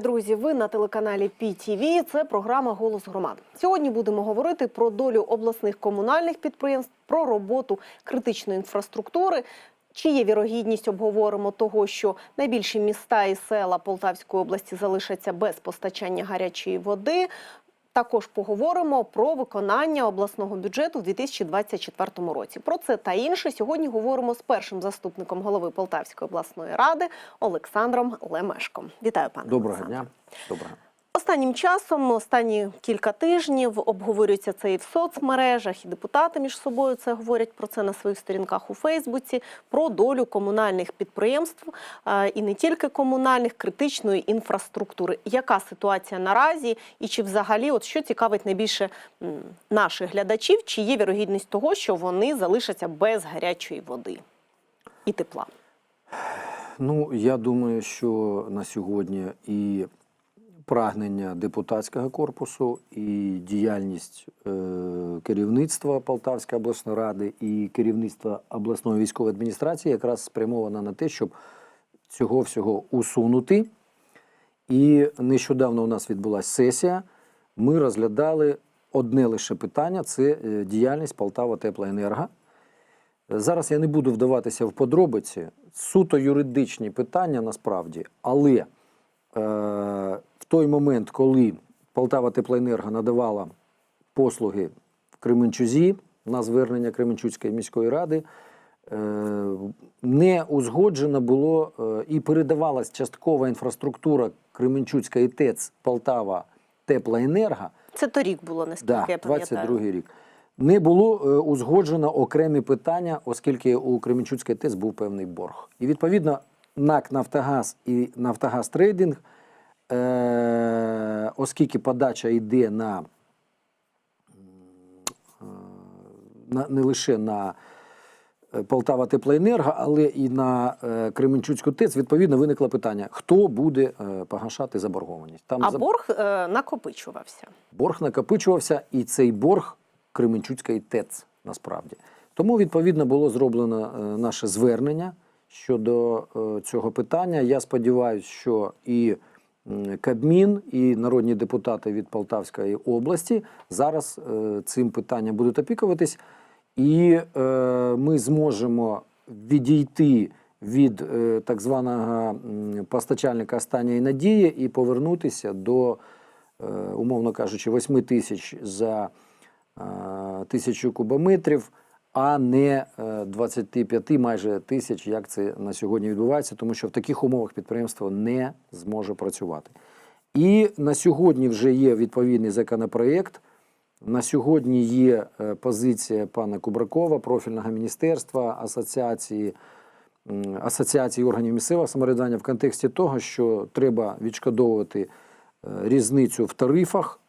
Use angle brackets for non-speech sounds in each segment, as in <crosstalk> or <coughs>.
Друзі! Ви на телеканалі ПІТІВІ. Це програма Голос громад. Сьогодні будемо говорити про долю обласних комунальних підприємств, про роботу критичної інфраструктури. Чи є вірогідність обговоримо того, що найбільші міста і села Полтавської області залишаться без постачання гарячої води? Також поговоримо про виконання обласного бюджету в 2024 році. Про це та інше сьогодні говоримо з першим заступником голови Полтавської обласної ради Олександром Лемешком. Вітаю, пане Доброго Олександр. дня. Доброго. Останнім часом, останні кілька тижнів, обговорюється це і в соцмережах, і депутати між собою це говорять про це на своїх сторінках у Фейсбуці, про долю комунальних підприємств е, і не тільки комунальних, критичної інфраструктури. Яка ситуація наразі, і чи взагалі, от що цікавить найбільше наших глядачів, чи є вірогідність того, що вони залишаться без гарячої води і тепла? Ну, я думаю, що на сьогодні і прагнення депутатського корпусу, і діяльність е, керівництва Полтавської обласної ради, і керівництва обласної військової адміністрації якраз спрямована на те, щоб цього всього усунути. І нещодавно у нас відбулася сесія. Ми розглядали одне лише питання це е, діяльність Полтава Теплоенерго. Зараз я не буду вдаватися в подробиці, суто юридичні питання насправді, але е, той момент, коли Полтава Теплоенерго надавала послуги в Кременчузі на звернення Кременчуцької міської ради, е, не узгоджено було е, і передавалась часткова інфраструктура Кременчуцької ТЕЦ Полтава Теплоенерго Це торік було, наскільки Да, я пам'ятаю. 22 рік. Не було е, узгоджено окремі питання, оскільки у Кременчуцькій ТЕЦ був певний борг. І відповідно НАК Нафтогаз і Нафтогаз Трейдинг, е, оскільки подача йде на, е, на не лише на е, Полтава Теплоенерго, але і на е, Кременчуцьку ТЕЦ, відповідно виникло питання, хто буде е, погашати заборгованість. Там А за- борг е, накопичувався. борг накопичувався, і цей борг Кременчуцької ТЕЦ насправді. Тому, відповідно, було зроблено е, наше звернення щодо е, цього питання. Я сподіваюся, що і Кабмін, і народні депутати від Полтавської області. Зараз е, цим питанням будуть опікуватись, і е, ми зможемо відійти від е, так званого постачальника останньої надії і повернутися до умовно кажучи, 8 тисяч за тисячу кубометрів, а не е, 25 майже тисяч, як це на сьогодні відбувається, тому що в таких умовах підприємство не зможе працювати. І на сьогодні вже є відповідний законопроєкт. На сьогодні є е, позиція пана Кубракова, профільного міністерства, асоціації асоціації органів місцевого самоврядування в контексті того, що треба відшкодовувати е, різницю в тарифах,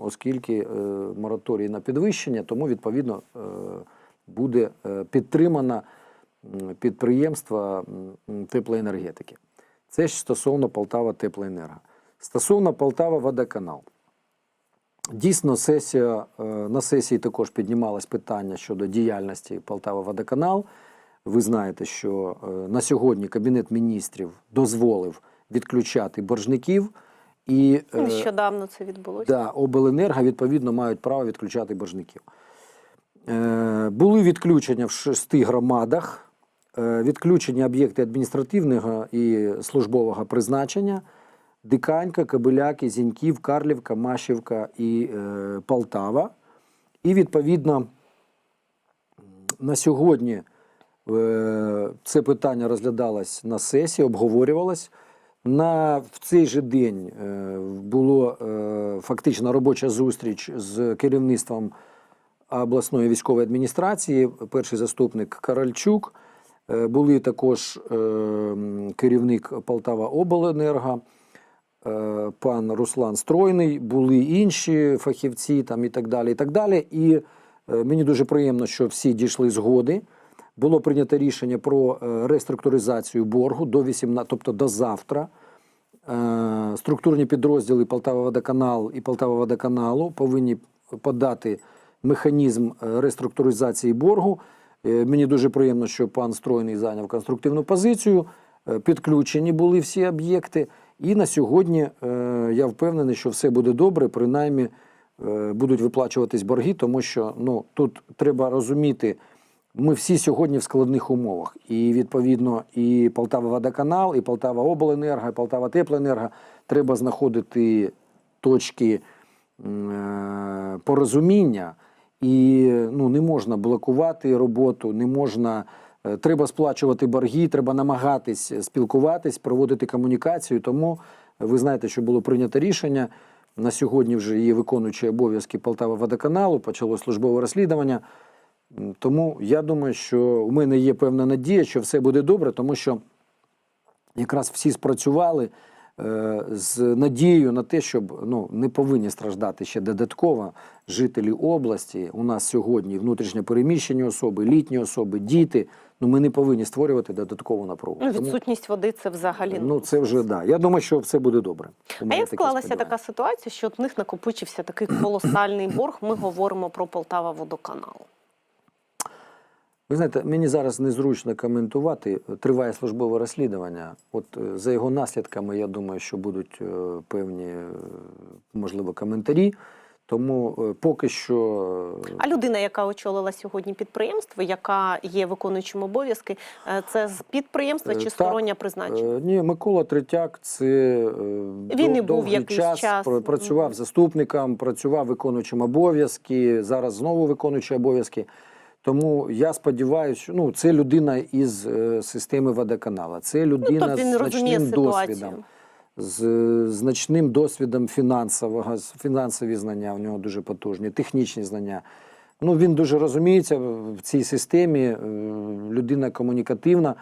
оскільки е, мораторій на підвищення, тому відповідно е, буде е, підтримано підприємства теплоенергетики. Це ж стосовно Полтава Теплоенерго. Стосовно Полтава Водоканал. Дійсно, сесія, е, на сесії також піднімалось питання щодо діяльності Полтава Водоканал. Ви знаєте, що е, на сьогодні Кабінет міністрів дозволив відключати боржників, і Нещодавно це відбулося. да, обленерго відповідно мають право відключати боржників. Е, були відключення в шести громадах, е, відключені об'єкти адміністративного і службового призначення. Диканька, Кобиляки, Зіньків, Карлівка, Машівка і е, Полтава. І відповідно на сьогодні це питання розглядалось на сесії, обговорювалось. На, в цей же день було фактично робоча зустріч з керівництвом обласної військової адміністрації, перший заступник Каральчук. Е, Були також е, керівник Полтава Обленерго, е, пан Руслан Стройний, були інші фахівці там і так далі. І так далі. І мені дуже приємно, що всі дійшли згоди. Було прийнято рішення про реструктуризацію боргу до 18, тобто до завтра. Структурні підрозділи Полтава Водоканал і Полтава Водоканалу повинні подати механізм е, реструктуризації боргу. Е, Мені дуже приємно, що пан Стройний зайняв конструктивну позицію. Е, Підключені були всі об'єкти. І на сьогодні я впевнений, що все буде добре, принаймні будуть виплачуватись борги, тому що ну, тут треба розуміти, ми всі сьогодні в складних умовах. І відповідно і Полтава Водоканал, і Полтава Обленерго, і Полтава Теплоенерго треба знаходити точки порозуміння. І ну, не можна блокувати роботу, не можна. е, Треба сплачувати борги, треба намагатись спілкуватись, проводити комунікацію. Тому ви знаєте, що було прийнято рішення. На сьогодні вже є виконуючі обов'язки Полтава водоканалу, почалось службове розслідування. Тому я думаю, що у мене є певна надія, що все буде добре, тому що якраз всі спрацювали е, з надією на те, щоб ну, не повинні страждати ще додатково жителі області. У нас сьогодні внутрішньо переміщені особи, літні особи, діти. Ну, ми не повинні створювати додаткову напругу. Ну, Тому, відсутність води це взагалі ну, це вже да. Я думаю, що все буде добре. У А як склалася сподівання. така ситуація, що в них накопичився такий колосальний борг? Ми говоримо про Полтава водоканал. Ви знаєте, мені зараз незручно коментувати. Триває службове розслідування. От е, за його наслідками, я думаю, що будуть е, певні, е, можливо, коментарі. Тому поки що А людина, яка очолила сьогодні підприємство, яка є виконуючим обов'язки, це з підприємства чи стороння призначення? Ні, Микола Третяк це Він і був якийсь час, час. працював заступником, працював виконуючим обов'язки, зараз знову виконуючий обов'язки. Тому я сподіваюся, що ну, це людина із е, системи водоканала, це людина тобто з значним досвідом. З е, значним досвідом фінансового, фінансові знання у нього дуже потужні, технічні знання. Ну, він дуже розуміється в в цій системі, е, людина комунікативна.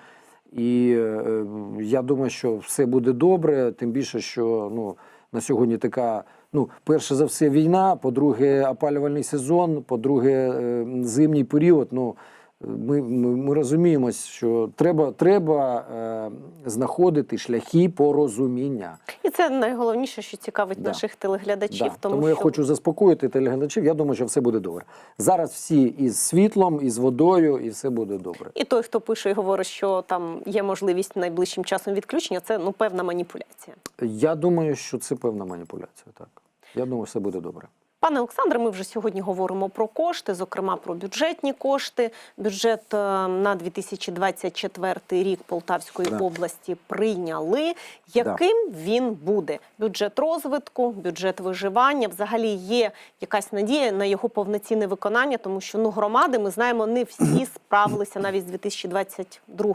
І е, я думаю, що все буде добре, тим більше, що ну, на сьогодні така, ну, перше за все, війна, по-друге, опалювальний сезон, по-друге, е, зимній період. Ну, ми, ми, ми розуміємо, що треба, треба е, знаходити шляхи порозуміння. І це найголовніше, що цікавить Да. наших телеглядачів. Да. Тому, Тому, що я хочу заспокоїти телеглядачів. Я думаю, що все буде добре. Зараз всі із світлом, із водою, і все буде добре. і той, хто пише і говорить, що там є можливість найближчим часом відключення, це ну певна маніпуляція. Я думаю, що це певна маніпуляція. Так. Я думаю, все буде добре. Пане Олександре, ми вже сьогодні говоримо про кошти, зокрема про бюджетні кошти. Бюджет е, на 2024 рік Полтавської Да. області прийняли. Яким він буде? Бюджет розвитку, бюджет виживання. Взагалі є якась надія на його повноцінне виконання, тому що ну громади ми знаємо, не всі <coughs> справилися навіть з 2022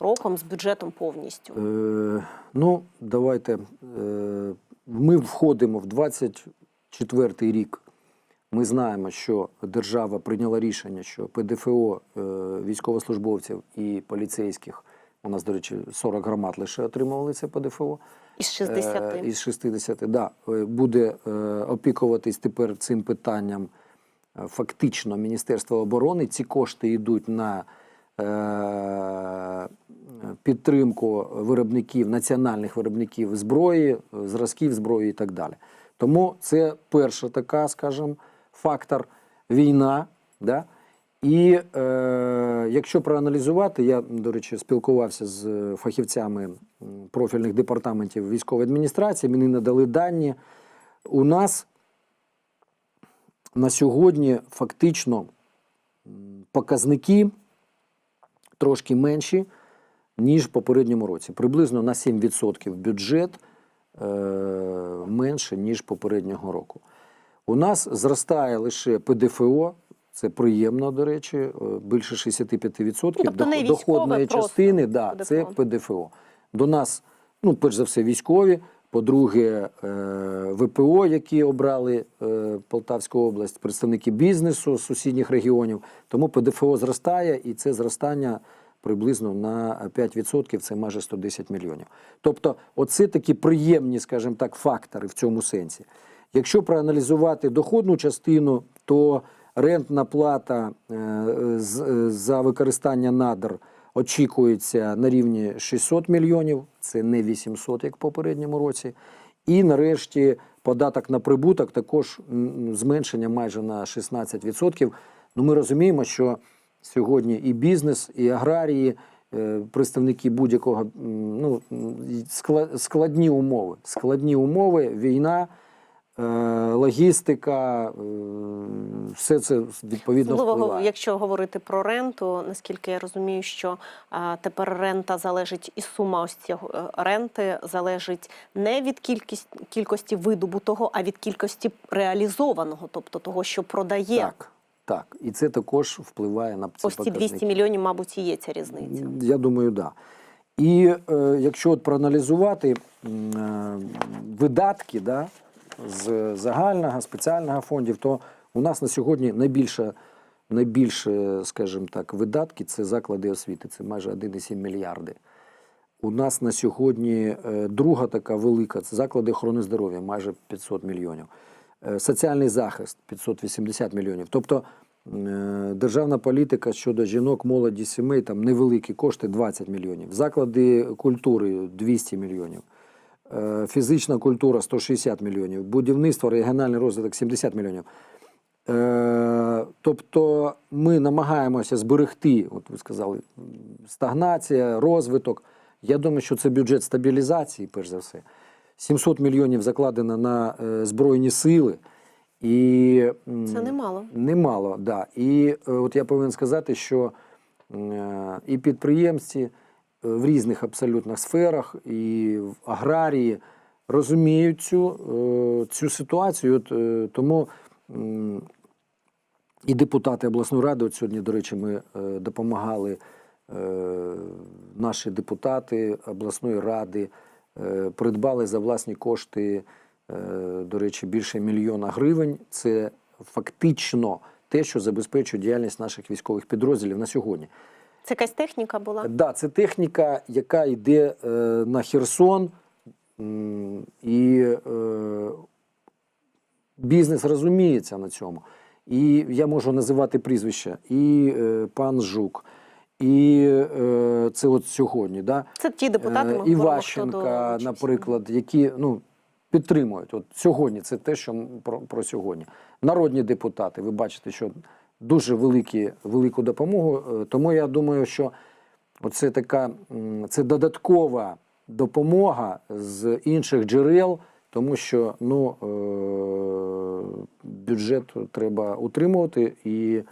роком з бюджетом повністю. Е, ну, давайте. Е, ми входимо в 24 рік. Ми знаємо, що держава прийняла рішення, що ПДФО е, військовослужбовців і поліцейських, у нас, до речі, 40 громад лише отримували це ПДФО. Із 60. Е, із 60, да, е, буде опікуватись тепер цим питанням фактично Міністерство оборони. Ці кошти йдуть на підтримку виробників, національних виробників зброї, зразків зброї і так далі. Тому це перша така, скажімо, фактор війна. Да? І е, якщо проаналізувати, я, до речі, спілкувався з фахівцями профільних департаментів військової адміністрації, мені надали дані. У нас на сьогодні фактично показники трошки менші, ніж в попередньому році. Приблизно на 7% бюджет е, менше, ніж попереднього року. У нас зростає лише ПДФО, це приємно, до речі, е, більше 65% Ну, тобто не доходної частини, да, ПДФО. це ПДФО. До нас, ну, перш за все, військові, по-друге, е, ВПО, які обрали е, Полтавську область, представники бізнесу з сусідніх регіонів. Тому ПДФО зростає, і це зростання приблизно на 5%, це майже 110 мільйонів. Тобто, оце такі приємні, скажімо так, фактори в цьому сенсі. Якщо проаналізувати доходну частину, то рентна плата е, е, за використання надр очікується на рівні 600 мільйонів, це не 800, як в попередньому році. І нарешті податок на прибуток також зменшення майже на 16%. Ну, ми розуміємо, що сьогодні і бізнес, і аграрії, е, представники будь-якого ну, складні умови. Складні умови, війна, е, логістика, е, все це відповідно Особливо, впливає. якщо говорити про ренту, наскільки я розумію, що тепер рента залежить і сума ось цього ренти залежить не від кількість, кількості видобутого, а від кількості реалізованого, тобто того, що продає. Так, так. І це також впливає на ці Ось ці 200 мільйонів, мабуть, і є ця різниця. Я думаю, так. Да. І е, якщо от проаналізувати е, видатки да, з загального, спеціального фондів, то у нас на сьогодні найбільше, найбільше, скажімо так, видатки це заклади освіти, це майже 1,7 мільярди. У нас на сьогодні е, друга така велика це заклади охорони здоров'я, майже 500 мільйонів. Е, Соціальний захист 580 мільйонів. Тобто е, державна політика щодо жінок, молоді, сімей, там невеликі кошти 20 мільйонів. Заклади культури 200 мільйонів. Е, Фізична культура 160 мільйонів, будівництво, регіональний розвиток 70 мільйонів. Тобто ми намагаємося зберегти, от ви сказали, стагнація, розвиток. Я думаю, що це бюджет стабілізації, перш за все. 700 мільйонів закладено на е, Збройні сили. І, Це немало. Немало, да. І е, от я повинен сказати, що е, і підприємці в різних абсолютно сферах, і в аграрії розуміють цю, цю ситуацію. От, тому і депутати обласної ради, от сьогодні, до речі, ми допомагали, наші депутати обласної ради придбали за власні кошти, е, до речі, більше мільйона гривень. Це фактично те, що забезпечує діяльність наших військових підрозділів на сьогодні. Це якась техніка була. Да, це техніка, яка йде е, на Херсон, і е, бізнес розуміється на цьому. І я можу називати прізвища, і е, пан Жук, і е, це от сьогодні. Да? Це ті депутати, ми Е, Іващенка, наприклад, які ну, підтримують. От сьогодні це те, що про, про сьогодні. Народні депутати, ви бачите, що дуже великі, велику допомогу. Е, Тому я думаю, що це така це додаткова допомога з інших джерел, тому що ну, е, бюджет треба утримувати і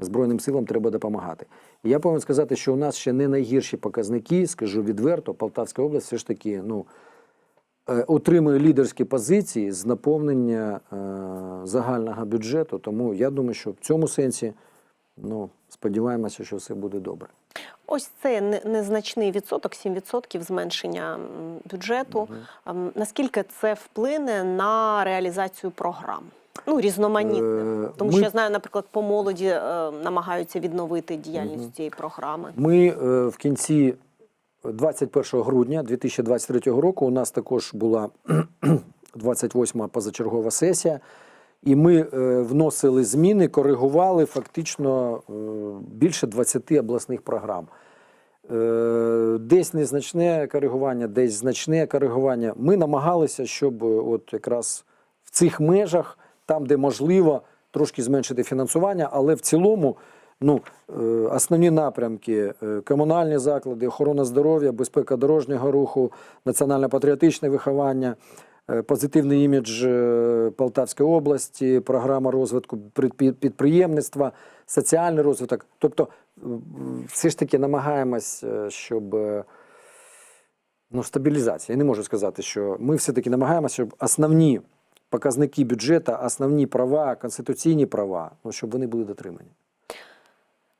Збройним силам треба допомагати. І я повинен сказати, що у нас ще не найгірші показники, скажу відверто, Полтавська область все ж таки ну, е, отримує лідерські позиції з наповнення е, загального бюджету. Тому я думаю, що в цьому сенсі ну, сподіваємося, що все буде добре. Ось це незначний відсоток, 7% зменшення бюджету. Ем, Наскільки це вплине на реалізацію програм? Ну, різноманітних. Е, Тому ми- що я знаю, наприклад, по молоді е, намагаються відновити діяльність цієї програми. Ми е, в кінці 21 грудня 2023 року у нас також була <clears throat> 28-ма позачергова сесія, і ми е, вносили зміни, коригували фактично е, більше 20 обласних програм. Е, Десь незначне коригування, десь значне коригування. Ми намагалися, щоб е, от якраз в цих межах, там, де можливо, трошки зменшити фінансування, але в цілому ну, е, основні напрямки е, комунальні заклади, охорона здоров'я, безпека дорожнього руху, національно-патріотичне виховання, е, позитивний імідж Полтавської області, програма розвитку підприємництва, соціальний розвиток. Тобто, все ж таки намагаємось, щоб. Ну, стабілізація. Я не можу сказати, що ми все-таки намагаємося, щоб основні показники бюджету, основні права, конституційні права, ну, щоб вони були дотримані.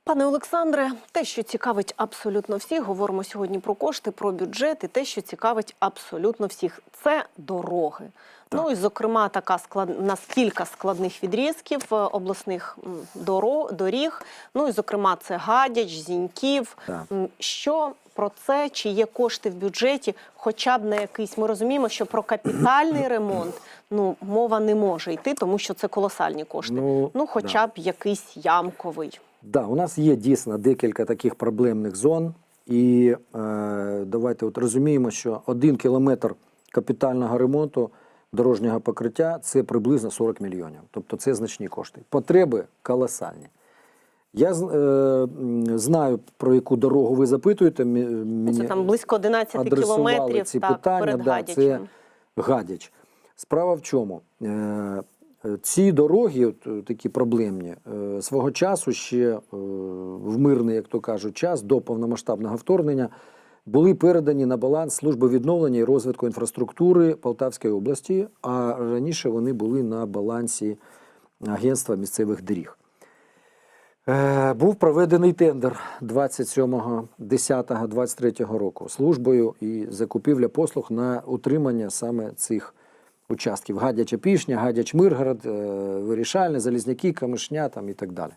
Пане Олександре, те, що цікавить абсолютно всіх, говоримо сьогодні про кошти, про бюджет, і те, що цікавить абсолютно всіх, це дороги. Ну і зокрема, така склад... у нас кілька складних відрізків е, обласних м, доро... доріг. Ну і зокрема, це Гадяч, Зіньків. Так. Що про це, чи є кошти в бюджеті, хоча б на якийсь. Ми розуміємо, що про капітальний <coughs> ремонт ну мова не може йти, тому що це колосальні кошти. Ну, Ну, хоча б якийсь ямковий. Да, у нас є дійсно декілька таких проблемних зон, і е, давайте от розуміємо, що один кілометр капітального ремонту дорожнього покриття це приблизно 40 мільйонів. Тобто це значні кошти. Потреби колосальні. Я е, знаю, про яку дорогу ви запитуєте. Мі- Це там близько 11 кілометрів ці так, питання. перед Да, Гадячем. це Гадяч. Справа в чому? Е, Ці дороги, от, е, такі проблемні, е, свого часу ще е, в мирний, як то кажуть, час до повномасштабного вторгнення були передані на баланс служби відновлення і розвитку інфраструктури Полтавської області, а раніше вони були на балансі Агентства місцевих доріг. Е, Був проведений тендер 27.10.23 року службою і закупівля послуг на утримання саме цих участків: Гадяча Пішня, Гадяч Миргород, е, Вирішальне, Залізняки, Камишня там і так далі.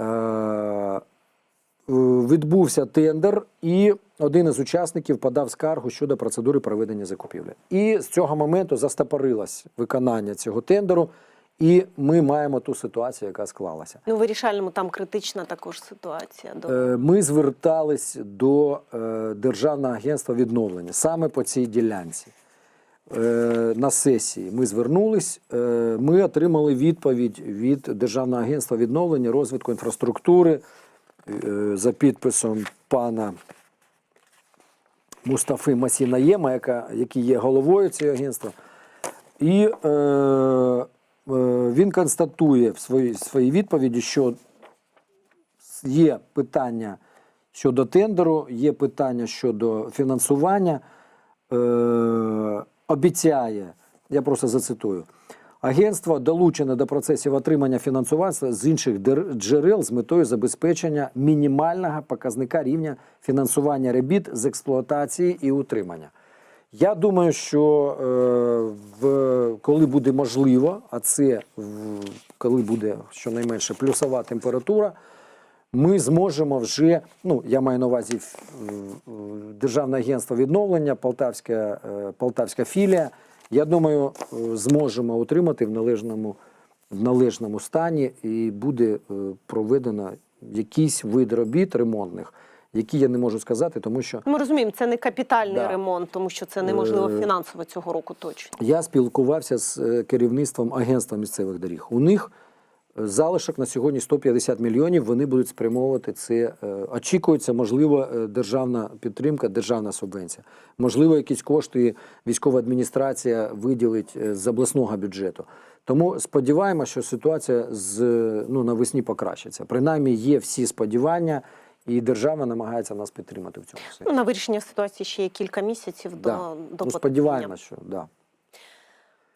Е, Відбувся тендер, і один із учасників подав скаргу щодо процедури проведення закупівлі. І з цього моменту застопорилось виконання цього тендеру, і ми маємо ту ситуацію, яка склалася. Ну, вирішальному там критична також ситуація. Е, Ми звертались до Державного агентства відновлення саме по цій ділянці. Е, На сесії ми звернулись, е, ми отримали відповідь від Державного агентства відновлення розвитку інфраструктури е, за підписом пана Мустафи Масінаєма, яка, який є головою цього агентства. І е, е, він констатує в своїй, своїй відповіді, що є питання щодо тендеру, є питання щодо фінансування. Е, обіцяє, я просто зацитую. Агентство долучене до процесів отримання фінансування з інших джерел з метою забезпечення мінімального показника рівня фінансування робіт з експлуатації і утримання. Я думаю, що е, в, коли буде можливо, а це в, коли буде щонайменше плюсова температура, ми зможемо вже, ну я маю на увазі Державне агентство відновлення, Полтавська, е, Полтавська філія. Я думаю, е, зможемо отримати в належному, в належному стані і буде е, проведено якийсь вид робіт ремонтних, які я не можу сказати, тому що Ми розуміємо, це не капітальний Да. ремонт, тому що це неможливо фінансово цього року точно. Я спілкувався з керівництвом агентства місцевих доріг. У них залишок на сьогодні 150 мільйонів. Вони будуть спрямовувати це. е, Очікується, можливо, е, державна підтримка, державна субвенція. Можливо, якісь кошти військова адміністрація виділить е, з обласного бюджету. Тому сподіваємося, що ситуація з ну навесні покращиться. Принаймні є всі сподівання, і держава намагається нас підтримати в цьому. Ну, на вирішення ситуації ще є кілька місяців Да. до, до ну, сподіваємося, що да.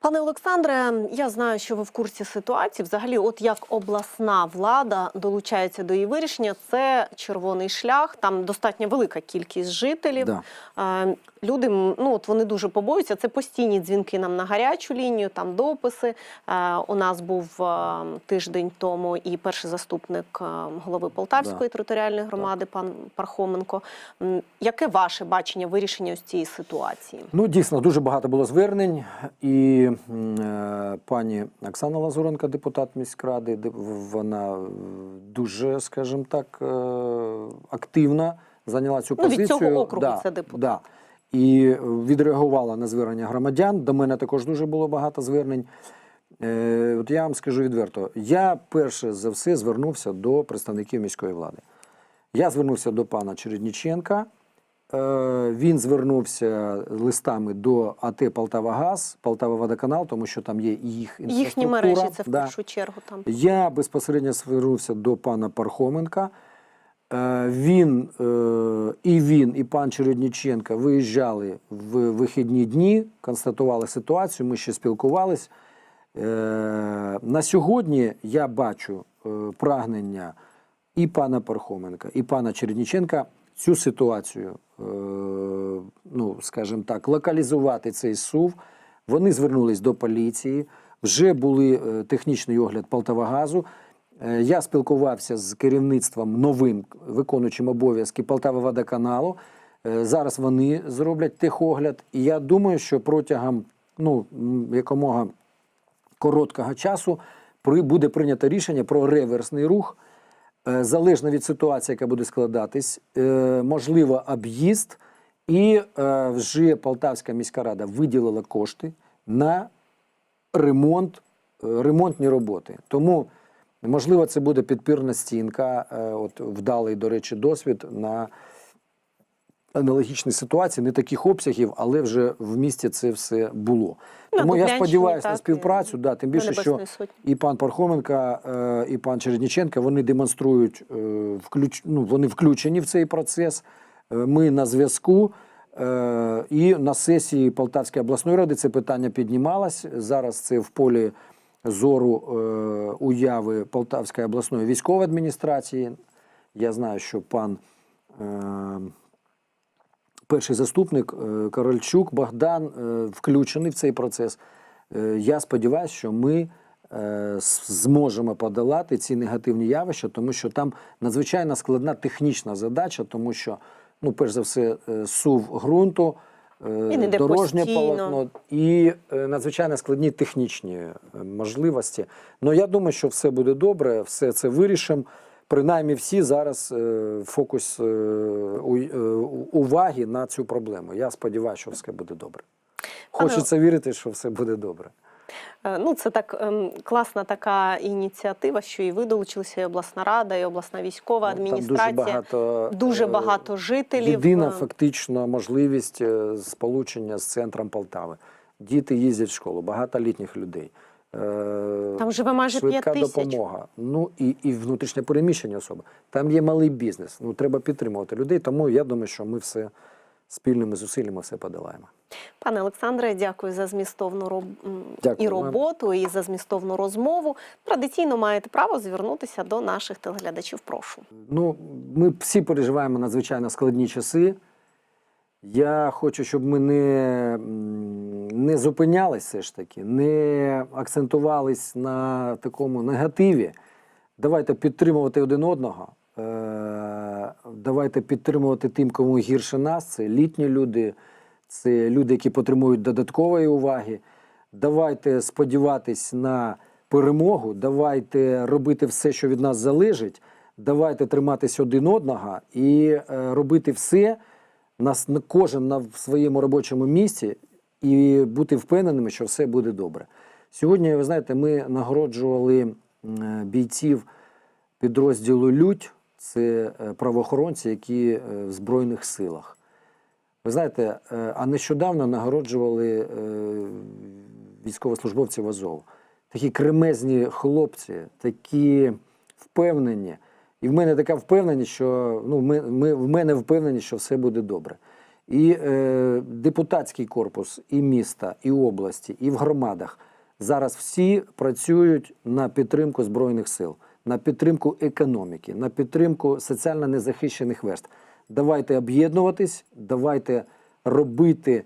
Пане Олександре, я знаю, що ви в курсі ситуації. Взагалі, от як обласна влада долучається до її вирішення, це червоний шлях. Там достатньо велика кількість жителів. Да. Е, Люди ну от вони дуже побоюються. Це постійні дзвінки нам на гарячу лінію, там дописи. Е, У нас був е, тиждень тому і перший заступник голови Полтавської територіальної громади, пан Пархоменко. Яке ваше бачення вирішення ось цієї ситуації? Ну, дійсно, дуже багато було звернень. І пані Оксана Лазуренко, депутат міськради, вона е, дуже, скажімо так, е, активно зайняла цю Ну, від позицію. цього округу це депутат. Да. І відреагувала на звернення громадян. До мене також дуже було багато звернень. Е, От я вам скажу відверто, я перше за все звернувся до представників міської влади. Я звернувся до пана Чередніченка. Е, Він звернувся листами до АТ Полтавагаз, Полтава Водоканал, тому що там є і їх Їхні мережі це в Да. першу чергу там. Я безпосередньо звернувся до пана Пархоменка. Е, Він е, і він, і пан Чередніченка виїжджали в вихідні дні, констатували ситуацію. Ми ще спілкувались. Е, На сьогодні я бачу прагнення і пана Пархоменка, і пана Чередніченка цю ситуацію, е, ну скажімо так, локалізувати цей сув. Вони звернулись до поліції. Вже були е, технічний огляд Полтавагазу. Е, Я спілкувався з керівництвом новим виконуючим обов'язки Полтава водоканалу. Е, Зараз вони зроблять техогляд. І я думаю, що протягом ну, якомога короткого часу буде прийнято рішення про реверсний рух. Е, Залежно від ситуації, яка буде складатись, е, можливо, об'їзд, і е, вже Полтавська міська рада виділила кошти на ремонт, ремонтні роботи. Тому Можливо, це буде підпірна стінка, от вдалий, до речі, досвід на аналогічній ситуації, не таких обсягів, але вже в місті це все було. На Тому я сподіваюся на співпрацю, да, тим більше, що і пан Пархоменко, е, і пан Чередніченко вони демонструють, е, включ... ну, вони включені в цей процес. Е, Ми на зв'язку. І на сесії Полтавської обласної ради це питання піднімалось. Зараз це в полі зору уяви Полтавської обласної військової адміністрації. Я знаю, що пан перший заступник е, Корольчук Богдан е, включений в цей процес. Е, Я сподіваюся, що ми зможемо подолати ці негативні явища, тому що там надзвичайно складна технічна задача, тому що, ну, перш за все, сув ґрунту, дорожнє постійно. полотно і надзвичайно складні технічні можливості. Ну я думаю, що все буде добре, все це вирішимо. Принаймні, всі зараз е, фокус е, е, уваги на цю проблему. Я сподіваюся, що все буде добре. Хочеться вірити, що все буде добре. Ну, це так ем, класна така ініціатива, що і ви долучилися, і обласна рада, і обласна військова Ну, Там адміністрація. дуже багато, дуже багато жителів. Єдина фактично можливість сполучення з центром Полтави. Діти їздять в школу, багато літніх людей. Е, Там живе майже швидка 5 тисяч. допомога. Ну і, і внутрішньо переміщені особи. Там є малий бізнес. Ну треба підтримувати людей. Тому я думаю, що ми все спільними зусиллями все подолаємо. Пане Олександре, дякую за змістовну роб... Дякую і вам. роботу, і за змістовну розмову. Традиційно маєте право звернутися до наших телеглядачів. Прошу. Ну, ми всі переживаємо надзвичайно складні часи. Я хочу, щоб ми не, не зупинялись все ж таки, не акцентувались на такому негативі. Давайте підтримувати один одного. Е, Давайте підтримувати тим, кому гірше нас. Це літні люди, це люди, які потребують додаткової уваги. Давайте сподіватись на перемогу, давайте робити все, що від нас залежить. Давайте триматись один одного і е, робити все, нас на кожен на своєму робочому місці, і бути впевненими, що все буде добре. Сьогодні, ви знаєте, ми нагороджували бійців підрозділу Людь, це е, правоохоронці, які е, в Збройних силах. Ви знаєте, е, а нещодавно нагороджували військовослужбовців Азов. Такі кремезні хлопці, такі впевнені. І в мене така впевненість, що ну, ми, ми, в мене впевненість, що все буде добре. І е, депутатський корпус, і міста, і області, і в громадах зараз всі працюють на підтримку Збройних сил, на підтримку економіки, на підтримку соціально незахищених верств. Давайте об'єднуватись, давайте робити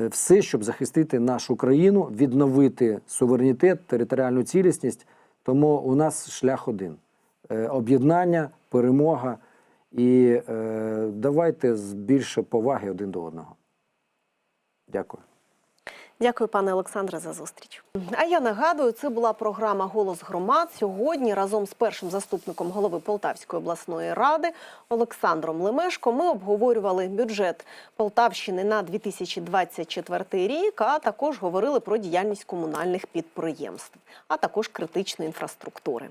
е, все, щоб захистити нашу країну, відновити суверенітет, територіальну цілісність. Тому у нас шлях один: об'єднання, перемога. І е, давайте з більше поваги один до одного. Дякую. Дякую, пане Олександре, за зустріч. А я нагадую, це була програма Голос громад. Сьогодні разом з першим заступником голови Полтавської обласної ради Олександром Лемешко ми обговорювали бюджет Полтавщини на 2024 рік, а також говорили про діяльність комунальних підприємств, а також критичної інфраструктури.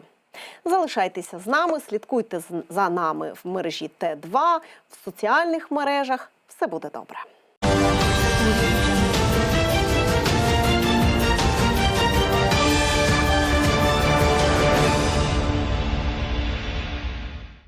Залишайтеся з нами, слідкуйте за нами в мережі Т2, в соціальних мережах. Все буде добре.